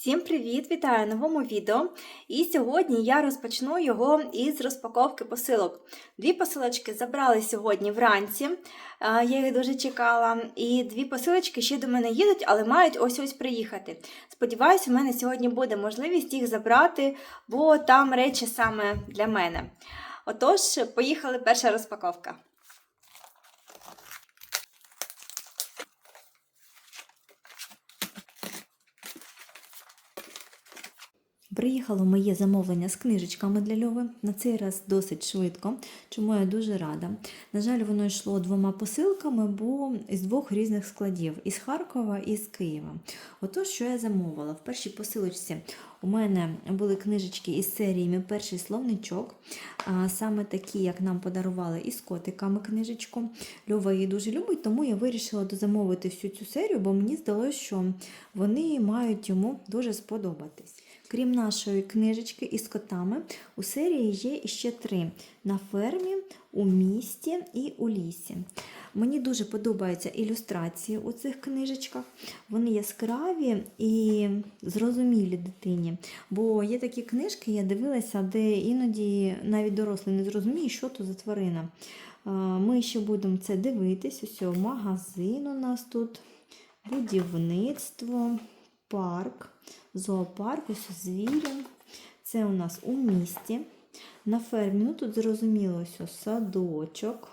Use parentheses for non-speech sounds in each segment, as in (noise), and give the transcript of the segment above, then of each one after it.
Всім привіт! Вітаю в новому відео. І сьогодні я розпочну його із розпаковки посилок. Дві посилочки забрали сьогодні вранці, я їх дуже чекала. І дві посилочки ще до мене їдуть, але мають ось-ось приїхати. Сподіваюсь, у мене сьогодні буде можливість їх забрати, бо там речі саме для мене. Отож, поїхали перша розпаковка. Приїхало моє замовлення з книжечками для Льови. На цей раз досить швидко, чому я дуже рада. На жаль, воно йшло двома посилками, бо з двох різних складів із Харкова і з Києва. Отож, що я замовила? В першій посилочці у мене були книжечки із серіями Перший словничок, саме такі, як нам подарували із котиками книжечку. Льова її дуже любить, тому я вирішила дозамовити всю цю серію, бо мені здалося, що вони мають йому дуже сподобатись. Крім нашої книжечки із котами, у серії є ще три: на фермі, у місті і у лісі. Мені дуже подобаються ілюстрації у цих книжечках. Вони яскраві і зрозумілі дитині. Бо є такі книжки, я дивилася, де іноді навіть дорослий не зрозуміє, що то за тварина. Ми ще будемо це дивитись. Ось магазин у нас тут, будівництво, парк зоопарк, ось звірі. Це у нас у місті. На фермі, ну тут зрозуміло, ось садочок.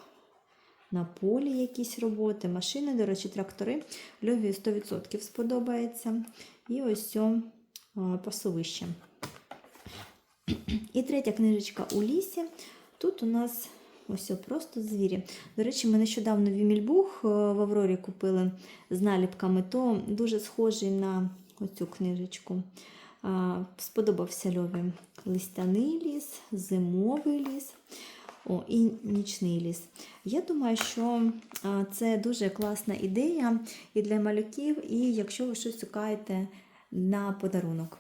На полі якісь роботи, машини, до речі, трактори. Льові 100% сподобається. І ось о, пасовище. І третя книжечка у лісі. Тут у нас ось просто звірі. До речі, ми нещодавно Вімільбух в Аврорі купили з наліпками, то дуже схожий на оцю книжечку. Сподобався Льові листяний ліс, зимовий ліс о, і нічний ліс. Я думаю, що це дуже класна ідея і для малюків, і якщо ви щось шукаєте на подарунок.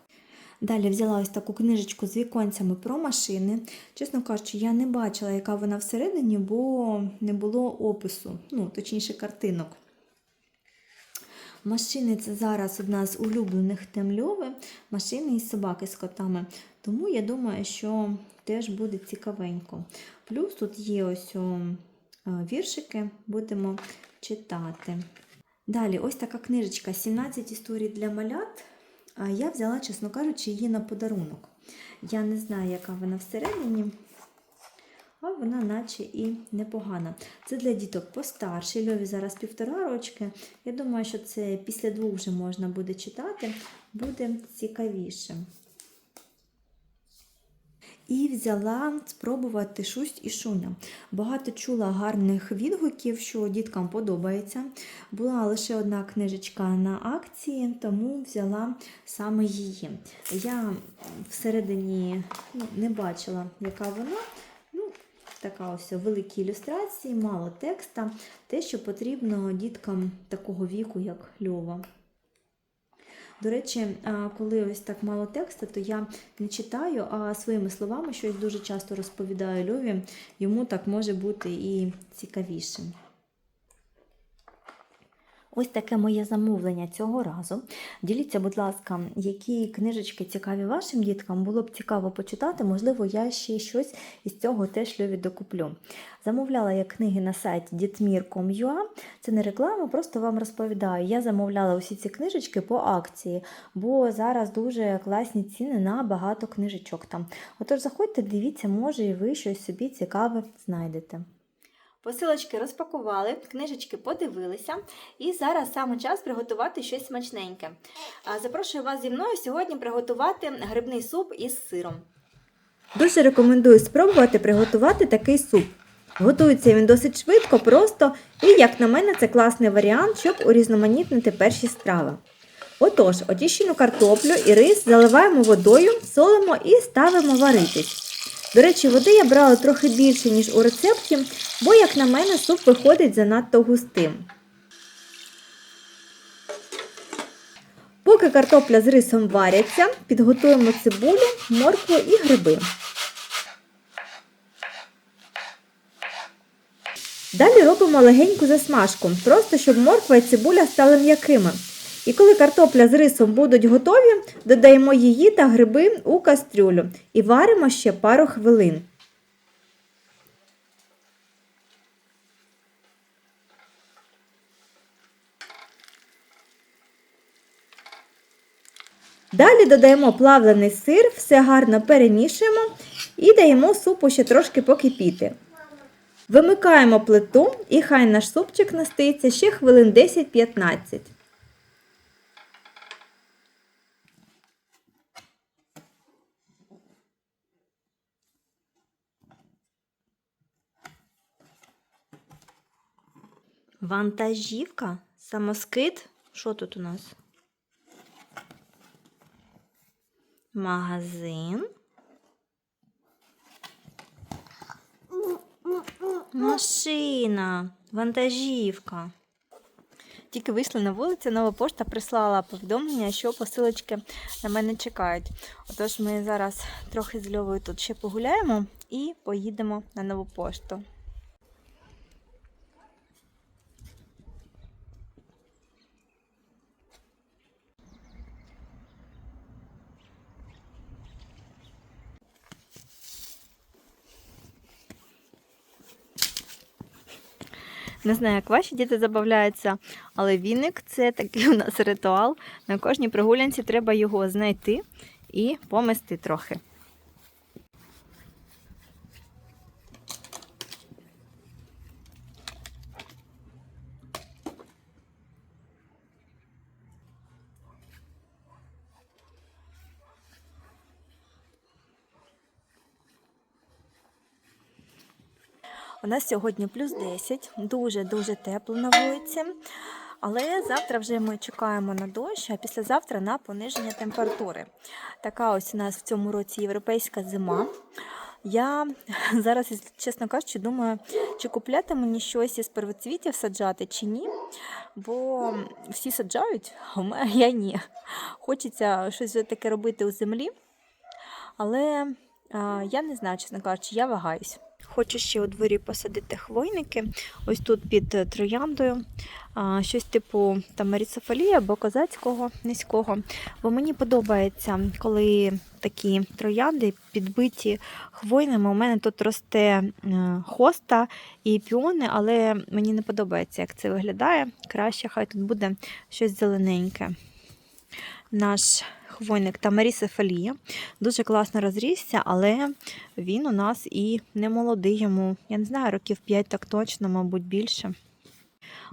Далі взяла ось таку книжечку з віконцями про машини. Чесно кажучи, я не бачила, яка вона всередині, бо не було опису, ну, точніше, картинок. Машини це зараз одна з улюблених тем Льови, машини і собаки з котами. Тому я думаю, що теж буде цікавенько. Плюс тут є ось о, віршики, будемо читати. Далі, ось така книжечка 17 історій для малят. Я взяла, чесно кажучи, її на подарунок. Я не знаю, яка вона всередині а вона наче і непогана. Це для діток постарші. Льові зараз півтора рочки. Я думаю, що це після двох вже можна буде читати, буде цікавіше. І взяла спробувати шусть і шуня. Багато чула гарних відгуків, що діткам подобається. Була лише одна книжечка на акції, тому взяла саме її. Я всередині ну, не бачила, яка вона така ось великі ілюстрації, мало текста, те, що потрібно діткам такого віку, як Льова. До речі, коли ось так мало тексту, то я не читаю, а своїми словами щось дуже часто розповідаю Льові, йому так може бути і цікавішим. Ось таке моє замовлення цього разу. Діліться, будь ласка, які книжечки цікаві вашим діткам, було б цікаво почитати, можливо, я ще щось із цього теж Льові докуплю. Замовляла я книги на сайті ditmir.com.ua. Це не реклама, просто вам розповідаю. Я замовляла усі ці книжечки по акції, бо зараз дуже класні ціни на багато книжечок там. Отож, заходьте, дивіться, може, і ви щось собі цікаве знайдете. Посилочки розпакували, книжечки подивилися, і зараз саме час приготувати щось смачненьке. Запрошую вас зі мною сьогодні приготувати грибний суп із сиром. Дуже рекомендую спробувати приготувати такий суп. Готується він досить швидко, просто і, як на мене, це класний варіант, щоб урізноманітнити перші страви. Отож, очищену картоплю і рис заливаємо водою, солимо і ставимо варитись. До речі, води я брала трохи більше, ніж у рецепті, бо, як на мене, суп виходить занадто густим. Поки картопля з рисом варяться, підготуємо цибулю, моркву і гриби. Далі робимо легеньку засмажку, просто щоб морква і цибуля стали м'якими. І коли картопля з рисом будуть готові, додаємо її та гриби у кастрюлю і варимо ще пару хвилин. Далі додаємо плавлений сир, все гарно перемішуємо і даємо супу ще трошки покипіти. Вимикаємо плиту і хай наш супчик наститься ще хвилин 10-15. Вантажівка, самоскид. Що тут у нас? Магазин. Машина, вантажівка. Тільки вийшли на вулицю, нова пошта прислала повідомлення, що посилочки на мене чекають. Отож, ми зараз трохи з Льовою тут ще погуляємо і поїдемо на нову пошту. Не знаю, як ваші діти забавляються, але віник це такий у нас ритуал. На кожній прогулянці треба його знайти і помести трохи. У нас сьогодні плюс 10, дуже-дуже тепло на вулиці. Але завтра вже ми чекаємо на дощ, а післязавтра на пониження температури. Така ось у нас в цьому році європейська зима. Я (laughs) зараз, чесно кажучи, думаю, чи купляти мені щось із первоцвітів саджати чи ні. Бо всі саджають, а я ні. Хочеться щось таке робити у землі. Але я не знаю, чесно кажучи, я вагаюсь. Хочу ще у дворі посадити хвойники, ось тут під е, трояндою, щось типу там або козацького низького. Бо мені подобається, коли такі троянди підбиті хвойними. У мене тут росте е, хоста і піони, але мені не подобається, як це виглядає. Краще, хай тут буде щось зелененьке. Наш хвойник Тамарісефалія. Дуже класно розрісся, але він у нас і не молодий йому. Я не знаю, років 5 так точно, мабуть, більше.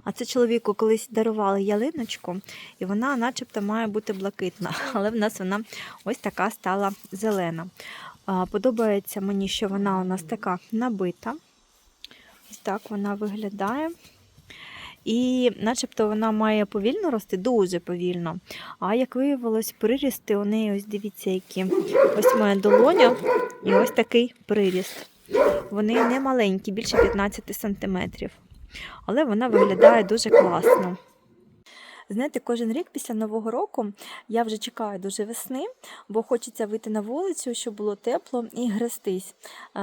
А це чоловіку колись дарували ялиночку, і вона начебто має бути блакитна, (laughs) але в нас вона ось така стала зелена. Подобається мені, що вона у нас така набита. Ось так вона виглядає. І начебто вона має повільно рости, дуже повільно. А як виявилось, прирісти у неї, ось дивіться, які. Ось моя долоня і ось такий приріст. Вони не маленькі, більше 15 сантиметрів. Але вона виглядає дуже класно. Знаєте, кожен рік після Нового року я вже чекаю дуже весни, бо хочеться вийти на вулицю, щоб було тепло і грестись,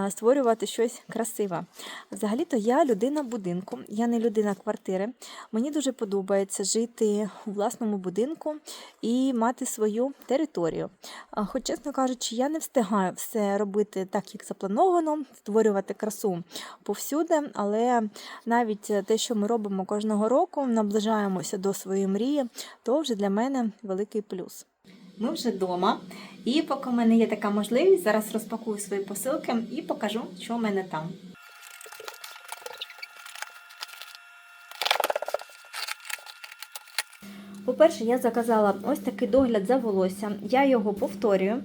створювати щось красиве. Взагалі-то я людина будинку, я не людина квартири. Мені дуже подобається жити у власному будинку і мати свою територію. Хоч, чесно кажучи, я не встигаю все робити так, як заплановано, створювати красу повсюди, але навіть те, що ми робимо кожного року, наближаємося до своєї мрії, то вже для мене великий плюс. Ми вже вдома, і поки в мене є така можливість, зараз розпакую свої посилки і покажу, що в мене там. По-перше, я заказала ось такий догляд за волосся. Я його повторюю.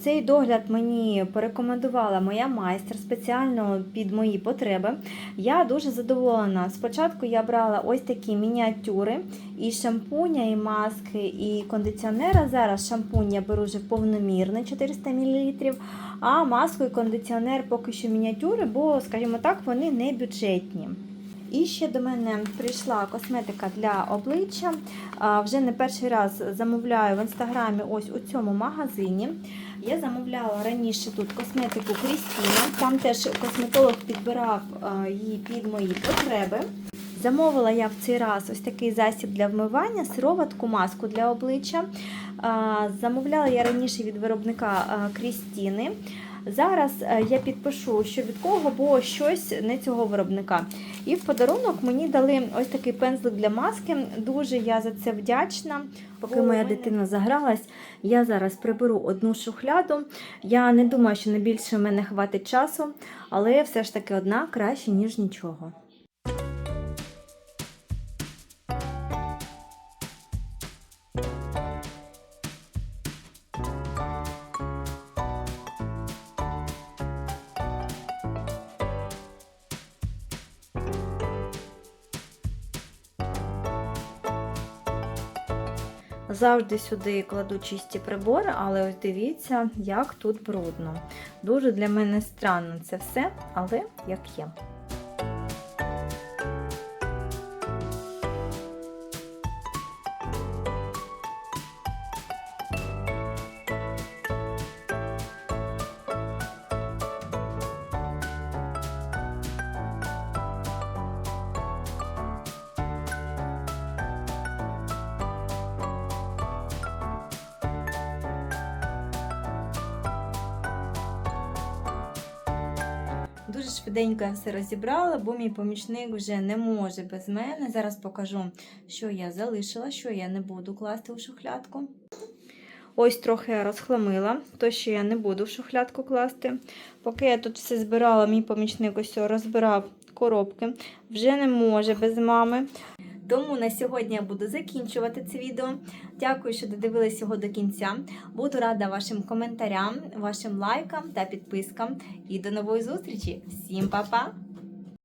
Цей догляд мені порекомендувала моя майстер спеціально під мої потреби. Я дуже задоволена. Спочатку я брала ось такі мініатюри і шампуня, і маски, і кондиціонера. Зараз шампунь я беру вже повномірний 400 мл, а маску і кондиціонер поки що мініатюри, бо, скажімо так, вони не бюджетні. І ще до мене прийшла косметика для обличчя. Вже не перший раз замовляю в інстаграмі ось у цьому магазині. Я замовляла раніше тут косметику Крістіна. Там теж косметолог підбирав її під мої потреби. Замовила я в цей раз ось такий засіб для вмивання, сироватку, маску для обличчя. Замовляла я раніше від виробника Крістіни. Зараз е, я підпишу, що від кого, бо щось не цього виробника. І в подарунок мені дали ось такий пензлик для маски. Дуже я за це вдячна. Поки моя дитина загралась, я зараз приберу одну шухляду. Я не думаю, що на більше в мене хватить часу, але все ж таки одна краще, ніж нічого. Завжди сюди кладу чисті прибори, але ось дивіться, як тут брудно. Дуже для мене странно це все, але як є. Дуже швиденько я все розібрала, бо мій помічник вже не може без мене. Зараз покажу, що я залишила, що я не буду класти у шухлядку. Ось трохи я розхламила, то що я не буду в шухлядку класти. Поки я тут все збирала, мій помічник ось розбирав коробки, вже не може без мами. Тому на сьогодні я буду закінчувати це відео. Дякую, що додивились його до кінця. Буду рада вашим коментарям, вашим лайкам та підпискам. І до нової зустрічі! Всім па-па!